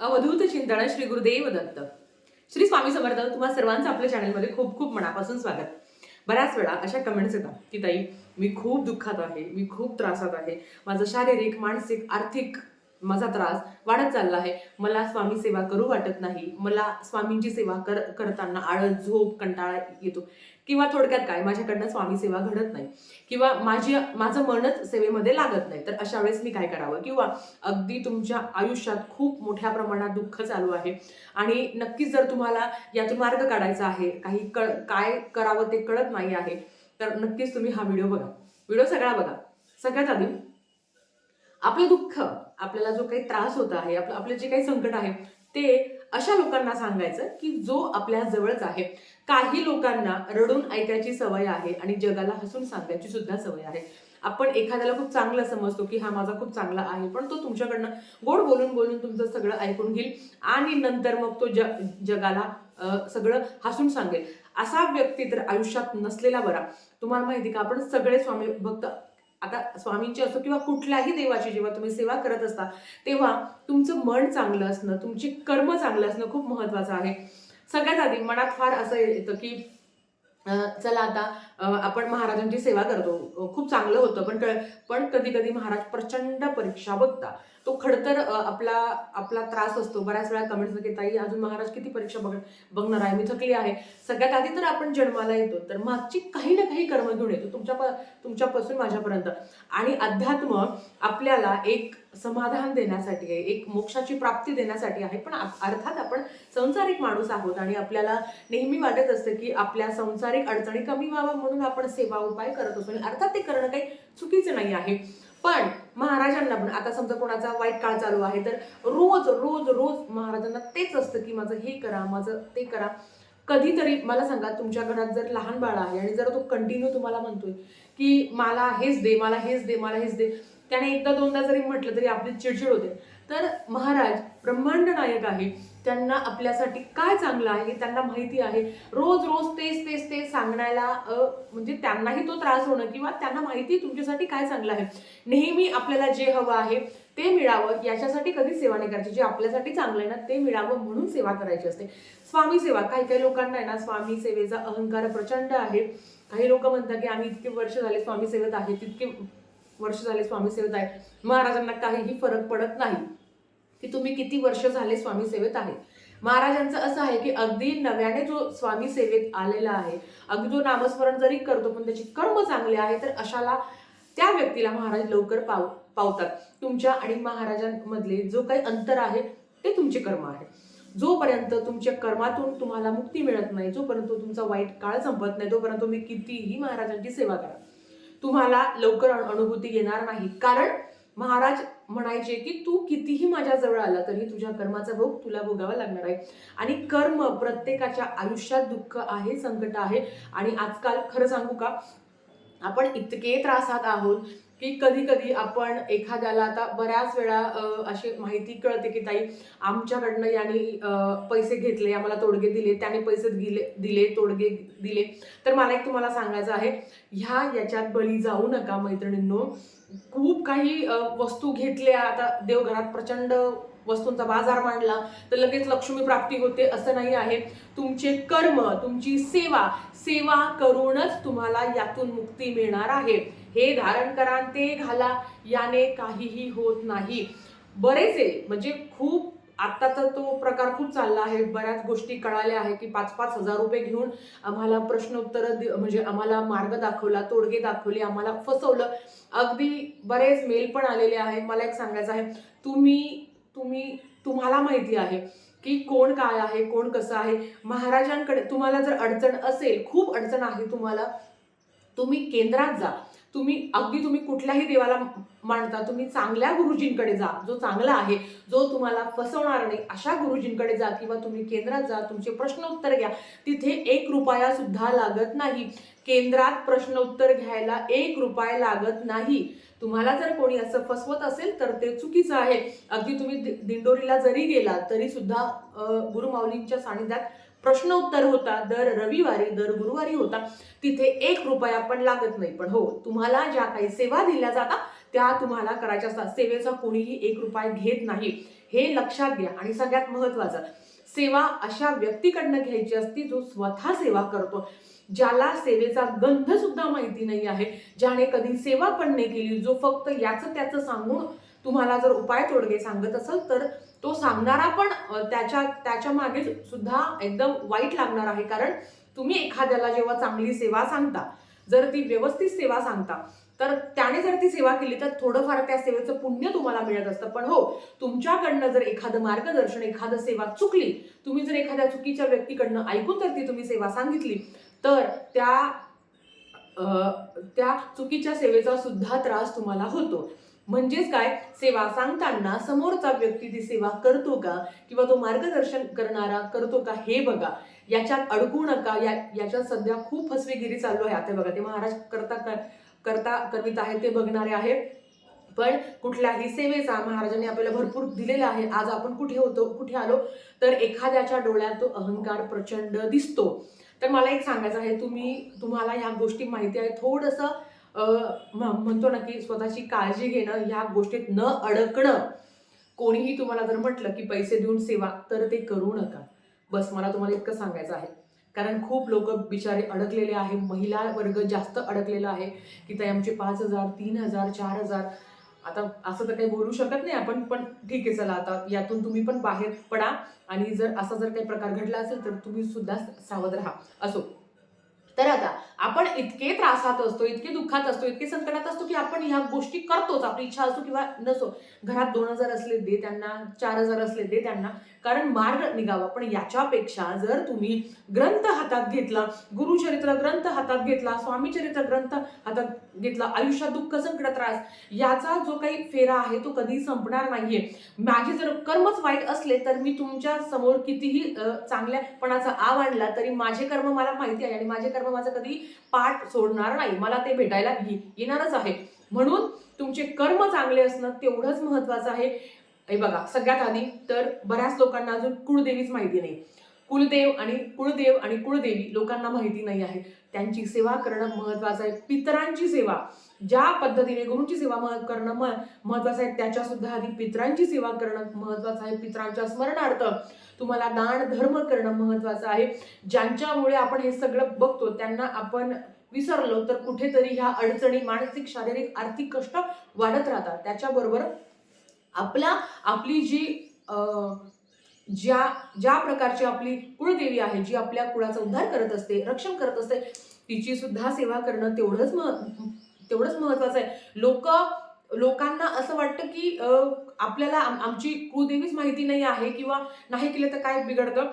अवधूत चिंतन श्री गुरुदेव दत्त. श्री स्वामी समर्थ तुम्हा सर्वांचं आपल्या चॅनलमध्ये खूप खूप मनापासून स्वागत. बऱ्याच वेळा अशा कमेंट्स येतात की ताई मी खूप दुःखात आहे मी खूप त्रासात आहे माझं शारीरिक मानसिक आर्थिक माझा त्रास वाढत चालला आहे. मला स्वामी सेवा करू वाटत नाही. मला स्वामींची सेवा कर करताना आळस झोप कंटाळा येतो. किंवा थोडक्यात काय? माझ्याकडनं स्वामी सेवा घडत नाही. किंवा माझी माझं मनच सेवेमध्ये लागत नाही. तर अशा वेळेस मी काय करावं? किंवा अगदी तुमच्या आयुष्यात खूप मोठ्या प्रमाणात दुःख चालू आहे. आणि नक्कीच जर तुम्हाला यातून मार्ग काढायचा आहे काही कळ काय करावं ते कळत नाही आहे तर नक्कीच तुम्ही हा व्हिडिओ बघा. व्हिडिओ सगळा बघा. सगळ्यात आधी आपलं दुःख आपल्याला जो काही त्रास होत आहे आपलं आपले जे काही संकट आहे ते अशा लोकांना सांगायचं की जो आपल्या जवळच आहे. काही लोकांना रडून ऐकायची सवय आहे आणि जगाला हसून सांगायची सुद्धा सवय आहे. आपण एखाद्याला खूप चांगलं समजतो की हा माझा खूप चांगला आहे पण तो तुमच्याकडनं गोड बोलून बोलून तुमचं सगळं ऐकून घेईल आणि नंतर मग तो ज जगाला सगळं हसून सांगेल. असा व्यक्ती तर आयुष्यात नसलेला बरा. तुम्हाला माहिती का? आपण सगळे स्वामी भक्त आता स्वामींची असो किंवा कुठल्याही देवाची जेव्हा तुम्ही सेवा करत असता तेव्हा तुमचं मन चांगलं असणं तुमची कर्म चांगलं असणं खूप महत्वाचं आहे. सगळ्यात आधी मनात फार असं येतं की चला आता आपण महाराजांची सेवा करतो. खूप चांगलं होतं पण कळ पण कधी कधी महाराज प्रचंड परीक्षा बघता तो खडतर आपला आपला त्रास असतो. बऱ्याच वेळा कमेंट्स घेता ताई अजून महाराज किती परीक्षा बघ बघणार आहे? मी थकली आहे. सगळ्यात आधी तर आपण जन्माला येतो. तर मागची काही ना काही कर्म घेऊन येतो तुमच्या प- तुमच्यापासून माझ्यापर्यंत. आणि अध्यात्म आपल्याला एक समाधान देण्यासाठी आहे एक मोक्षाची प्राप्ती देण्यासाठी आहे. पण आ- अर्थात आपण संसारिक माणूस आहोत आणि आपल्याला नेहमी वाटत असतं की आपल्या संसारिक अडचणी कमी व्हावा म्हणून आपण सेवा उपाय करत असतो. आणि अर्थात ते करणं काही चुकीचं नाही आहे. पण महाराजांना पण आता समजा कोणाचा वाईट काळ चालू आहे तर रोज रोज रोज महाराजांना तेच असतं की माझं हे करा माझं ते करा. कधीतरी मला सांगा तुमच्या घरात जर लहान बाळ आहे आणि जर तो कंटिन्यू तुम्हाला म्हणतोय की मला हेच दे मला हेच दे मला हेच दे त्याने एकदा दोनदा जरी म्हटलं तरी आपली चिडचिड होते. तर महाराज ब्रह्मांड नायक आहे. त्यांना आपल्यासाठी काय चांगलं आहे हे त्यांना माहिती आहे. रोज रोज तेच तेच तेच सांगण्याला म्हणजे त्यांनाही तो त्रास होणं किंवा त्यांना माहिती तुमच्यासाठी काय चांगलं आहे. नेहमी आपल्याला जे हवं आहे ते मिळावं. याच्यासाठी कधी सेवा नाही करायची. जे आपल्यासाठी चांगलं आहे ना ते मिळावं म्हणून सेवा करायची असते. स्वामी सेवा काही काही लोकांना आहे ना स्वामी सेवेचा अहंकार प्रचंड आहे. काही लोक म्हणतात की आम्ही इतके वर्ष झाले स्वामी सेवेत आहे तितके वर्ष झाले स्वामी सेवेत आहे. महाराजांना काहीही फरक पडत नाही. की तुम्ही किती वर्ष झाले स्वामी सेवेत आहे. महाराजांचं असं आहे की अगदी नव्याने जो स्वामी सेवेत आलेला आहे अगदी जो नामस्मरण जरी करतो पण त्याची कर्म चांगले आहे तर अशाला त्या व्यक्तीला महाराज लवकर पाव पावतात. तुमच्या आणि महाराजांमधले जो काही अंतर आहे ते तुमचे कर्म आहे. जोपर्यंत तुमच्या कर्मातून तुम्हाला मुक्ती मिळत नाही जोपर्यंत तुमचा वाईट काळ संपत नाही तोपर्यंत तुम्ही कितीही महाराजांची सेवा करा. तुम्हाला लवकर अनुभूती येणार नाही. कारण महाराज म्हणायचे की तू कितीही माझ्या जवळ आला तरी तुझ्या कर्माचा भोग तुला भोगावा लागणार आहे. आणि कर्म प्रत्येकाच्या आयुष्यात दुःख आहे संकट आहे. आणि आजकाल खरं सांगू का? आपण इतके त्रासात आहोत की कधी कधी आपण एखाद्याला आता बऱ्याच वेळा अशी माहिती कळते की ताई आमच्याकडनं याने पैसे घेतले आम्हाला तोडगे दिले त्याने पैसे दिले दिले तोडगे दिले. तर मला एक तुम्हाला सांगायचं आहे ह्या याच्यात बळी जाऊ नका मैत्रिणींनो. खूप काही वस्तू घेतल्या आता देवघरात प्रचंड वस्तूंचा बाजार मांडला तर लगेच लक्ष्मी प्राप्ती होते असं नाही आहे. तुमचे कर्म तुमची सेवा सेवा करूनच तुम्हाला यातून मुक्ती मिळणार आहे. हे धारण करा आणि ते घाला याने काहीही होत नाही. बरेच आहे म्हणजे खूप आत्ताचा तो प्रकार खूप चालला आहे. बऱ्याच गोष्टी कळाल्या आहे की पाच पाच हजार रुपये घेऊन आम्हाला प्रश्नोत्तर म्हणजे आम्हाला मार्ग दाखवला तोडगे दाखवले आम्हाला फसवलं. अगदी बरेच मेल पण आलेले आहे मला एक सांगायचं आहे तुम्ही तुम्ही तुम्हाला माहिती आहे की कोण काय आहे कोण कसं आहे? महाराजांकडे तुम्हाला जर अडचण असेल खूप अडचण आहे तुम्हाला तुम्ही केंद्रात जा. तुम्ही अगदी तुम्ही कुठल्याही देवाला मानता तुम्ही चांगल्या गुरुजींकडे जा जो चांगला आहे जो तुम्हाला फसवणार नाही अशा गुरुजींकडे जा किंवा तुम्ही केंद्रात जा तुमचे प्रश्न उत्तर घ्या. तिथे एक रुपया सुद्धा लागत नाही. केंद्रात प्रश्न उत्तर घ्यायला एक रुपया लागत नाही. तुम्हाला जर कोणी असं फसवत असेल तर ते चुकीचं आहे. अगदी तुम्ही दि- दिंडोरीला जरी गेला तरी सुद्धा गुरुमाऊलींच्या सानिध्यात प्रश्नोत्तर होता दर रविवारी दर गुरुवारी होता. तिथे एक रुपया पण लागत नाही. पण हो तुम्हाला ज्या काही सेवा दिल्या जातात त्या तुम्हाला करायच्या असतात. सेवेचा कोणीही एक रुपया घेत नाही. हे लक्षात घ्या. आणि सगळ्यात महत्वाचं सेवा अशा व्यक्तीकडनं घ्यायची असती जो स्वतः सेवा करतो. ज्याला सेवेचा गंध सुद्धा माहिती नाही आहे. ज्याने कधी सेवा पण नाही केली जो फक्त याचं त्याचं सांगून तुम्हाला जर उपाय तोडगे सांगत असेल तर तो सांगणारा पण त्याच्या त्याच्यामागे सुद्धा एकदम वाईट लागणार आहे. कारण तुम्ही एखाद्याला जेव्हा चांगली सेवा सांगता जर ती व्यवस्थित सेवा सांगता तर त्याने जर ती सेवा केली तर थोडंफार त्या सेवेचं पुण्य तुम्हाला मिळत असतं. पण हो तुमच्याकडनं जर एखादं मार्गदर्शन एखादं सेवा चुकली तुम्ही जर एखाद्या चुकीच्या व्यक्तीकडनं ऐकून जर ती तुम्ही सेवा सांगितली तर त्या त्या चुकीच्या सेवेचा सुद्धा त्रास तुम्हाला होतो. म्हणजेच काय? सेवा सांगताना समोरचा व्यक्ती ती सेवा करतो का? किंवा तो मार्गदर्शन करणारा करतो का? हे बघा. याच्यात अडकू नका. या याच्यात सध्या खूप फसवेगिरी चालू आहे. आता बघा ते महाराज करता कर- करता करीत आहे ते बघणारे आहे पण कुठल्याही सेवेचा महाराजांनी आपल्याला भरपूर दिलेला आहे. आज आपण कुठे होतो कुठे आलो तर एखाद्याच्या डोळ्यात तो अहंकार प्रचंड दिसतो. तर मला एक सांगायचं आहे तुम्ही तुम्हाला ह्या गोष्टी माहिती आहे थोडंसं म्हणतो ना की स्वतःची काळजी घेणं ह्या गोष्टीत न अडकणं. कोणीही तुम्हाला जर म्हटलं की पैसे देऊन सेवा तर ते करू नका. बस मला तुम्हाला इतकं सांगायचं आहे. कारण खूप लोक बिचारे अडकलेले आहे महिला वर्ग जास्त अडकलेला आहे की ते आमचे पाच हजार तीन हजार चार हजार. आता असं तर काही बोलू शकत नाही आपण पण ठीक आहे चला आता यातून तुम्ही पण बाहेर पडा. आणि जर असा जर काही प्रकार घडला असेल तर तुम्ही सुद्धा सावध राहा. असो. तर आता आपण इतके त्रासात असतो इतके दुःखात असतो इतके संकटात असतो की आपण ह्या गोष्टी करतोच आपली इच्छा असो किंवा नसो. घरात दोन हजार असले दे त्यांना. चार हजार असले दे त्यांना. कारण मार्ग निघावा. पण याच्यापेक्षा जर तुम्ही ग्रंथ हातात घेतला गुरुचरित्र ग्रंथ हातात घेतला स्वामीचरित्र ग्रंथ हातात घेतला. आयुष्यात दुःख संकट त्रास याचा जो काही फेरा आहे तो कधी संपणार नाहीये. माझे जर कर्मच वाईट असले तर मी तुमच्यासमोर कितीही चांगल्यापणाचा आव आणला तरी माझे कर्म मला माहिती आहे आणि माझे कर्म माझं कधी पाठ सोडणार नाही. मला ते भेटायला येणारच आहे. म्हणून तुमचे कर्म चांगले असणं तेवढंच महत्वाचं आहे. हे बघा सगळ्यात आधी तर बऱ्याच लोकांना अजून कुळदेवीच माहिती नाही. कुलदेव आणि कुळदेव आणि कुळदेवी लोकांना माहिती नाही आहे. त्यांची सेवा करणं महत्वाचं आहे. पितरांची सेवा. ज्या पद्धतीने गुरुची सेवा करणं म महत्वाचं आहे त्याच्या सुद्धा आधी पितरांची सेवा करणं महत्वाचं आहे. पितरांच्या स्मरणार्थ तुम्हाला दान धर्म करणं महत्वाचं आहे. ज्यांच्यामुळे आपण हे सगळं बघतो त्यांना आपण विसरलो तर कुठेतरी ह्या अडचणी मानसिक शारीरिक आर्थिक कष्ट वाढत राहतात. त्याच्याबरोबर आपला आपली जी ज्या ज्या प्रकारची आपली कुळदेवी आहे जी आपल्या कुळाचा उद्धार करत असते रक्षण करत असते तिची सुद्धा सेवा करणं तेवढंच मह तेवढंच महत्वाचं आहे. लोक लोकांना असं वाटतं की आपल्याला आमची कुळदेवीच माहिती नाही आहे किंवा नाही केलं तर काय बिघडतं?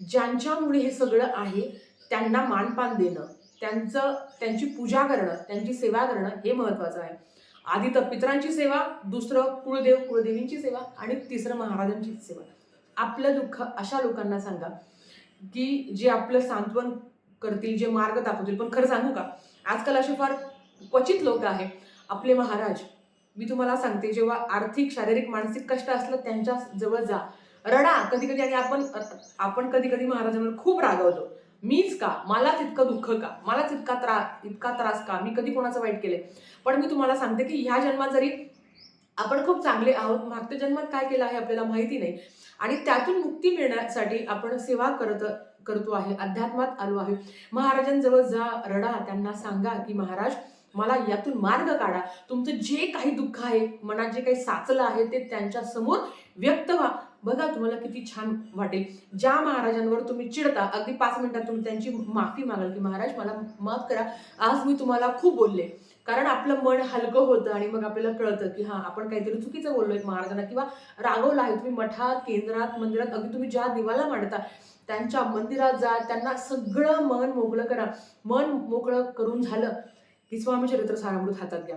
ज्यांच्यामुळे हे सगळं आहे त्यांना मानपान देणं त्यांचं त्यांची पूजा करणं त्यांची सेवा करणं हे महत्वाचं आहे. आधी तर पितरांची सेवा दुसरं कुळदेव कुळदेवींची सेवा आणि तिसरं महाराजांची सेवा. आपलं दुःख अशा लोकांना सांगा की जे आपलं सांत्वन करतील जे मार्ग दाखवतील. पण खरं सांगू का? आजकाल असे फार क्वचित लोक आहे आपले महाराज मी तुम्हाला सांगते जेव्हा आर्थिक शारीरिक मानसिक कष्ट असलं त्यांच्या जवळ जा. रडा. कधी कधी आणि आपण आपण कधी कधी महाराजांवर खूप रागवतो. मीच का? मलाच इतकं दुःख का? मलाच इतका त्रा इतका त्रास का? मी कधी कोणाचं वाईट केले पण मी तुम्हाला सांगते की ह्या जन्मात जरी आपण खूप चांगले आहोत मागच्या जन्मात काय केलं आहे आपल्याला माहिती नाही. आणि त्यातून मुक्ती मिळण्यासाठी आपण सेवा करत करतो आहे अध्यात्मात आलो आहे. महाराजांजवळ जा रडा त्यांना सांगा की महाराज मला यातून मार्ग काढा. तुमचं जे काही दुःख आहे मनात जे काही साचलं आहे ते त्यांच्यासमोर व्यक्त व्हा. बघा तुम्हाला किती छान वाटेल. ज्या महाराजांवर तुम्ही चिडता अगदी पाच मिनिटात तुम्ही त्यांची माफी मागाल की महाराज मला माफ करा. आज मी तुम्हाला खूप बोलले. कारण आपलं मन हलकं होतं आणि मग आपल्याला कळतं की हां आपण काहीतरी चुकीचं बोललोय महाराजांना किंवा रागवलं आहे तुम्ही मठात केंद्रात मंदिरात अगदी तुम्ही ज्या दिवाला मांडता त्यांच्या मंदिरात जा त्यांना सगळं मन मोकळं करा. मन मोकळं करून झालं की स्वामी चरित्र सारामृत हातात घ्या.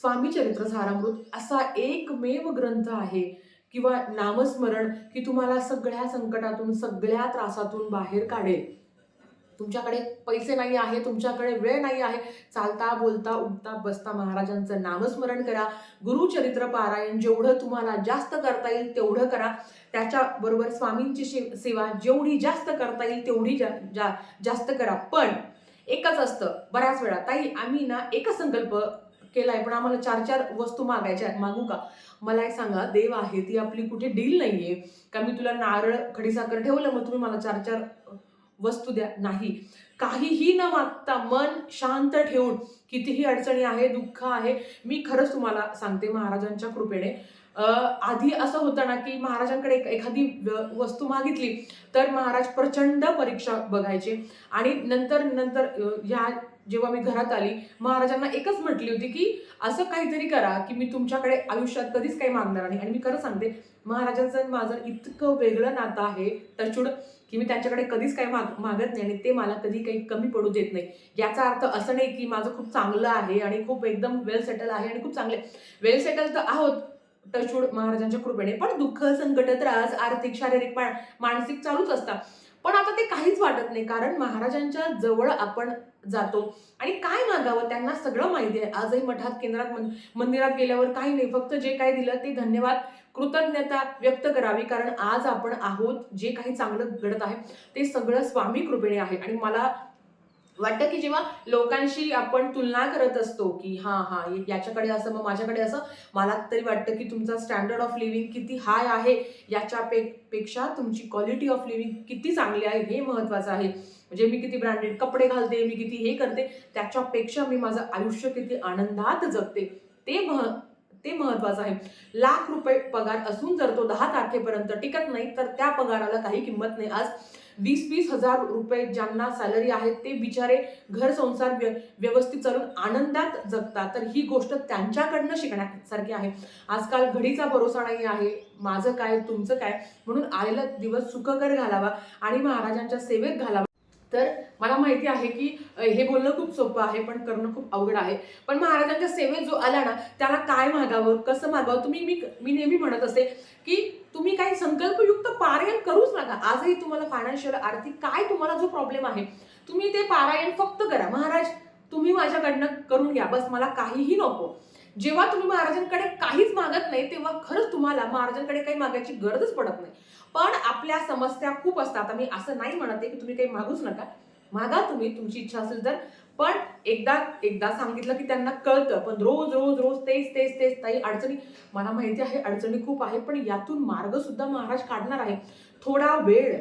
स्वामी चरित्र सारामृत असा एकमेव ग्रंथ आहे किंवा नामस्मरण की तुम्हाला सगळ्या संकटातून सगळ्या त्रासातून बाहेर काढेल. तुमच्याकडे पैसे नाही आहे तुमच्याकडे वेळ नाही आहे. चालता बोलता उठता बसता महाराजांचं नामस्मरण करा. गुरुचरित्र पारायण जेवढं तुम्हाला जास्त करता येईल तेवढं करा. त्याच्याबरोबर स्वामींची शे- सेवा जेवढी जास्त करता येईल तेवढी जा, जा, जास्त करा. पण एकच असतं बऱ्याच वेळा. ताई आम्ही ना एकच संकल्प केलाय पण आम्हाला चार चार वस्तू मागायच्या आहेत. मागू का? मला एक सांगा देव आहे ती आपली कुठे डील नाहीये. का मी तुला नारळ खडीसाखर ठेवलं मग तुम्ही मला चार चार वस्तू द्या. नाही. काहीही न मागता मन शांत ठेवून कितीही अडचणी आहे दुःख आहे मी खरंच तुम्हाला सांगते महाराजांच्या कृपेने. आधी असं होतं ना की महाराजांकडे एक- एखादी वस्तू मागितली तर महाराज प्रचंड परीक्षा बघायचे. आणि नंतर नंतर या जेव्हा मी घरात आली महाराजांना एकच म्हटली होती की असं काहीतरी करा की मी तुमच्याकडे आयुष्यात कधीच काही मागणार नाही. आणि मी खरं सांगते महाराजांचं माझं इतकं वेगळं नातं आहे तचूड की मी त्यांच्याकडे कधीच काही माग मागत नाही आणि ते मला कधी काही कमी पडू देत नाही. याचा अर्थ असं नाही की माझं खूप चांगलं आहे आणि खूप एकदम वेल सेटल आहे आणि खूप चांगले वेल सेटल तर आहोत टचूड महाराजांच्या कृपेने. पण दुःख संकट त्रास आर्थिक शारीरिक मा- मानसिक चालूच असतात. पण आता ते काहीच वाटत नाही कारण महाराजांच्या जवळ आपण जातो. आणि काय मागावं त्यांना सगळं माहिती आहे. आजही मठात केंद्रात मंदिरात गेल्यावर काही नाही. फक्त जे काही दिलं ते धन्यवाद. कृतज्ञता व्यक्त करावी. कारण आज आपण आहोत जे काही चांगलं घडत आहे ते सगळं स्वामी कृपेने आहे. आणि मला वाटतं की जेव्हा लोकांशी आपण तुलना करत असतो की हां हां याच्याकडे असं मग माझ्याकडे असं मला तरी वाटतं की तुमचा स्टँडर्ड ऑफ लिव्हिंग किती हाय आहे याच्या पे पेक्षा तुमची क्वालिटी ऑफ लिव्हिंग किती चांगली आहे हे महत्त्वाचं आहे. म्हणजे मी किती ब्रँडेड कपडे घालते मी किती हे करते त्याच्यापेक्षा मी माझं आयुष्य किती आनंदात जगते ते मह ते महत्वाचं आहे. लाख रुपये पगार असून जर तो दहा तारखेपर्यंत टिकत नाही तर त्या पगाराला काही किंमत नाही. आज वीस वीस हजार रुपये ज्यांना सॅलरी आहे ते बिचारे घर संसार व्यवस्थित चालून आनंदात जगतात. तर ही गोष्ट त्यांच्याकडनं शिकण्यासारखी आहे. आजकाल घडीचा भरोसा नाही आहे. माझं काय तुमचं काय? म्हणून आलेला दिवस सुखकर घालावा आणि महाराजांच्या सेवेत घालावा. तर मला माहिती आहे की हे बोलणं खूप सोपं आहे पण करणं खूप अवघड आहे. पण महाराजांच्या सेवेत जो आला ना त्याला काय मागावं कसं मागावं? तुम्ही मी मी नेहमी म्हणत असते की तुम्ही काही संकल्पयुक्त पारायण करूच नका. आजही तुम्हाला फायनान्शियल आर्थिक काय तुम्हाला जो प्रॉब्लेम आहे तुम्ही ते पारायण फक्त करा. महाराज तुम्ही माझ्याकडनं करून घ्या. बस मला काहीही नको. जेव्हा तुम्ही महाराजांकडे काहीच मागत नाही तेव्हा खरंच तुम्हाला महाराजांकडे काही मागायची गरजच पडत नाही. पण आपल्या समस्या खूप असतात. मी असं नाही म्हणत आहे की तुम्ही काही मागूच नका. मागा तुम्ही तुमची इच्छा असेल तर. पण एकदा एकदा सांगितलं की त्यांना कळतं. पण रोज रोज रोज तेच तेच तेच ताई अडचणी. मला माहिती आहे अडचणी खूप आहे पण यातून मार्ग सुद्धा महाराज काढणार आहे. थोडा वेळ.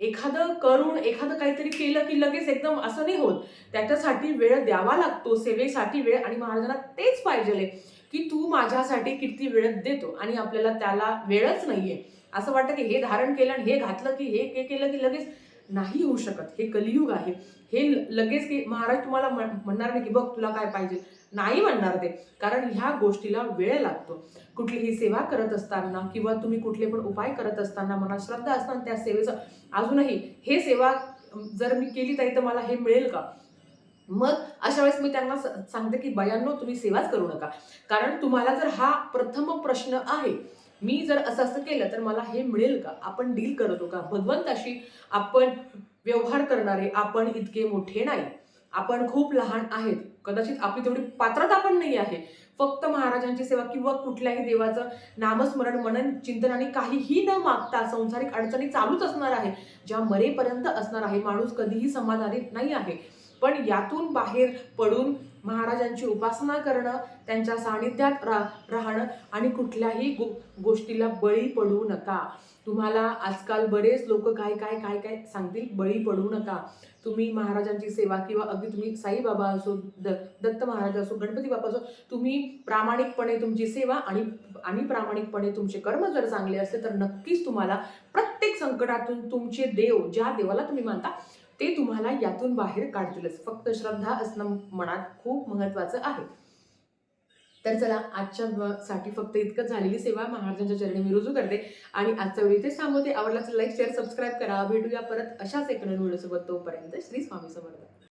एखादं करून एखादं काहीतरी केलं की लगेच एकदम असं नाही होत. त्याच्यासाठी वेळ द्यावा लागतो सेवेसाठी वेळ. आणि महाराजांना तेच पाहिजे की तू माझ्यासाठी किती वेळ देतो. आणि आपल्याला त्याला वेळच नाहीये. असं वाटतं की हे धारण केलं आणि हे घातलं की हे के केलं की लगेच नाही होऊ शकत. हे कलियुग आहे. हे लगेच की महाराज तुम्हाला म्हणणार नाही की बघ तुला काय पाहिजे. नाही म्हणणार ते. कारण ह्या गोष्टीला वेळ लागतो. कुठलीही सेवा करत असताना किंवा तुम्ही कुठले पण उपाय करत असताना मनात श्रद्धा असताना त्या सेवेचं अजूनही हे सेवा जर मी केली तरी तर मला हे मिळेल का? मग अशा वेळेस मी त्यांना सांगते की बयांनो तुम्ही सेवाच करू नका. कारण तुम्हाला जर हा प्रथम प्रश्न आहे मी जर असं असं केलं तर मला हे मिळेल का? आपण डील करतो का? भगवंताशी आपण व्यवहार करणारे आपण इतके मोठे नाही. आपण खूप लहान आहेत. कदाचित आपली तेवढी पात्रता पण नाही आहे. फक्त महाराजांची सेवा किंवा कुठल्याही देवाचं नामस्मरण मनन चिंतन आणि काहीही न मागता संसारिक अडचणी चालूच असणार आहे. ज्या मरेपर्यंत असणार आहे माणूस कधीही समाधानी नाही आहे. पण यातून बाहेर पडून महाराजांची उपासना करणं त्यांच्या सानिध्यात रा राहणं आणि कुठल्याही गो गोष्टीला बळी पडू नका. तुम्हाला आजकाल बरेच लोक काय काय काय काय सांगतील? बळी पडू नका. तुम्ही महाराजांची सेवा किंवा अगदी तुम्ही साईबाबा असो द दत्त महाराज असो गणपती बाबा असो तुम्ही प्रामाणिकपणे तुमची सेवा आणि आणि प्रामाणिकपणे तुमचे कर्म जर चांगले असले तर नक्कीच तुम्हाला प्रत्येक संकटातून तुमचे देव ज्या देवाला तुम्ही मानता ते तुम्हाला यातून बाहेर काढतीलच. फक्त श्रद्धा असणं मनात खूप महत्वाचं आहे. तर चला आजच्या साठी फक्त इतकंच झालेली सेवा. महाराजांच्या चरणी मी रुजू करते. आणि आजचा व्हिडिओ ते सांगते आवडला लाईक शेअर सबस्क्राईब करा. भेटूया परत अशाच एक नवीन तोपर्यंत श्री स्वामी समर्थ.